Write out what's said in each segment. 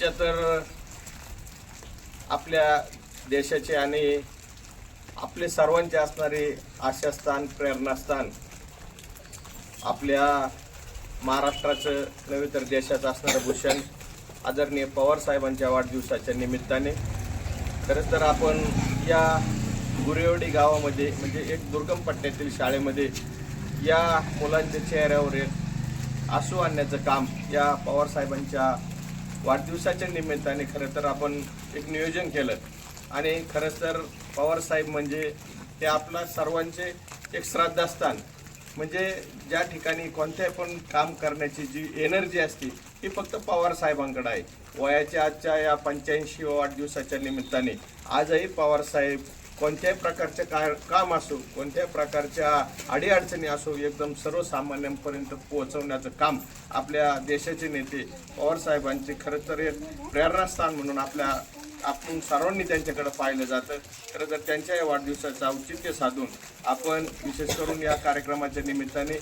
आजच्या तर आपल्या देशाचे आणि आपले सर्वांचे असणारे आशास्थान प्रेरणास्थान आपल्या महाराष्ट्राचं नव्हे तर देशाचं असणारं भूषण आदरणीय पवार साहेबांच्या वाढदिवसाच्या निमित्ताने. खरंच तर आपण या गुरेवडी गावामध्ये म्हणजे एक दुर्गम पट्ट्यातील शाळेमध्ये या मुलांच्या चेहऱ्यावर एक आसू आणण्याचं काम या पवार साहेबांच्या वाढदिवसाच्या निमित्ताने खरं तर आपण एक नियोजन केलं. आणि खरंच तर पवार साहेब म्हणजे ते आपला सर्वांचे एक श्रद्धास्थान. म्हणजे ज्या ठिकाणी कोणत्याही पण काम करण्याची जी एनर्जी असते ती फक्त पवारसाहेबांकडे आहे. वयाच्या आजच्या या पंच्याऐंशी वाढदिवसाच्या निमित्ताने आजही पवार साहेब कोणत्याही प्रकारचे का काम असो कोणत्याही प्रकारच्या अडीअडचणी असो एकदम सर्वसामान्यांपर्यंत पोहोचवण्याचं काम आपल्या देशाचे नेते पवार साहेबांचे खरं तर एक प्रेरणास्थान म्हणून आपल्या आपण सर्वांनी त्यांच्याकडे पाहिलं जातं. खरं तर त्यांच्या या वाढदिवसाचं औचित्य साधून आपण विशेष करून या कार्यक्रमाच्या निमित्ताने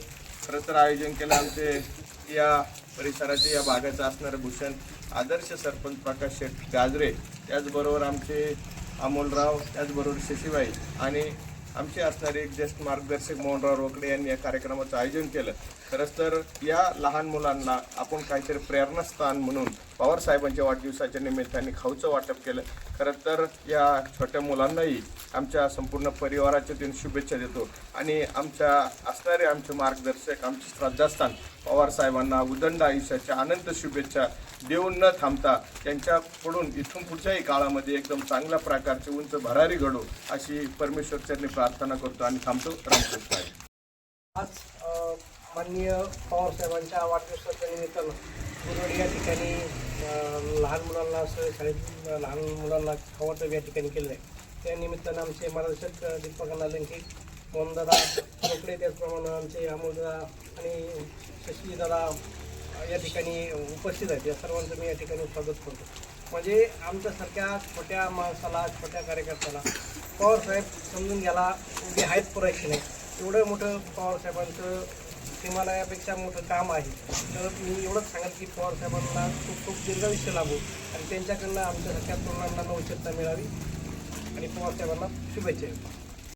खरं तर आयोजन केलं. आमचे या परिसराचे या भागाचं असणारं भूषण आदर्श सरपंच प्रकाश शेठ गाजरे त्याचबरोबर आमचे अमोलराव त्याचबरोबर शशीबाई आणि आमचे असणारे एक ज्येष्ठ मार्गदर्शक मोहनराव रोकडे यांनी या कार्यक्रमाचं आयोजन केलं. खरंच तर या लहान मुलांना आपण काहीतरी प्रेरणास्थान म्हणून पवार साहेबांच्या वाढदिवसाच्या निमित्ताने खाऊचं वाटप केलं. खरं तर या छोट्या मुलांनाही आमच्या संपूर्ण परिवाराच्या दिन शुभेच्छा देतो. आणि आमच्या असणारे आमचे मार्गदर्शक आमचे श्रद्धास्थान पवार साहेबांना उदंड आयुष्याच्या अनंत शुभेच्छा देऊन न थांबता त्यांच्याकडून इथून पुढच्याही काळामध्ये एकदम चांगल्या प्रकारचे उंच भरारी घडो अशी परमेश्वरचरणी प्रार्थना करतो आणि थांबतो. रामकृष्ण आज माननीय पवार साहेबांच्या वाढदिवसाच्या निमित्तानं गुरुवाडी या ठिकाणी लहान मुलांना असं शाळेत लहान मुलांना खवाटप या ठिकाणी केलं आहे त्या निमित्तानं आमचे मार्गदर्शक दीपक अण्णा मोहनदादा रोकडे त्याचप्रमाणे आमचे अमोलदा आणि शशीदादा या ठिकाणी उपस्थित आहेत. या सर्वांचं मी या ठिकाणी स्वागत करतो. म्हणजे आमच्यासारख्या छोट्या माणसाला छोट्या कार्यकर्त्याला पवार साहेब समजून घ्यायला उभे आहेत पुरायचे नाही. एवढं मोठं पवारसाहेबांचं हिमालयापेक्षा मोठं काम आहे. तर मी एवढंच सांगेल की पवारसाहेबांना खूप खूप दीर्घायुष्य लाभो आणि त्यांच्याकडनं आमच्यासारख्या तरुणांना नवचेतना मिळावी आणि पवारसाहेबांना शुभेच्छा.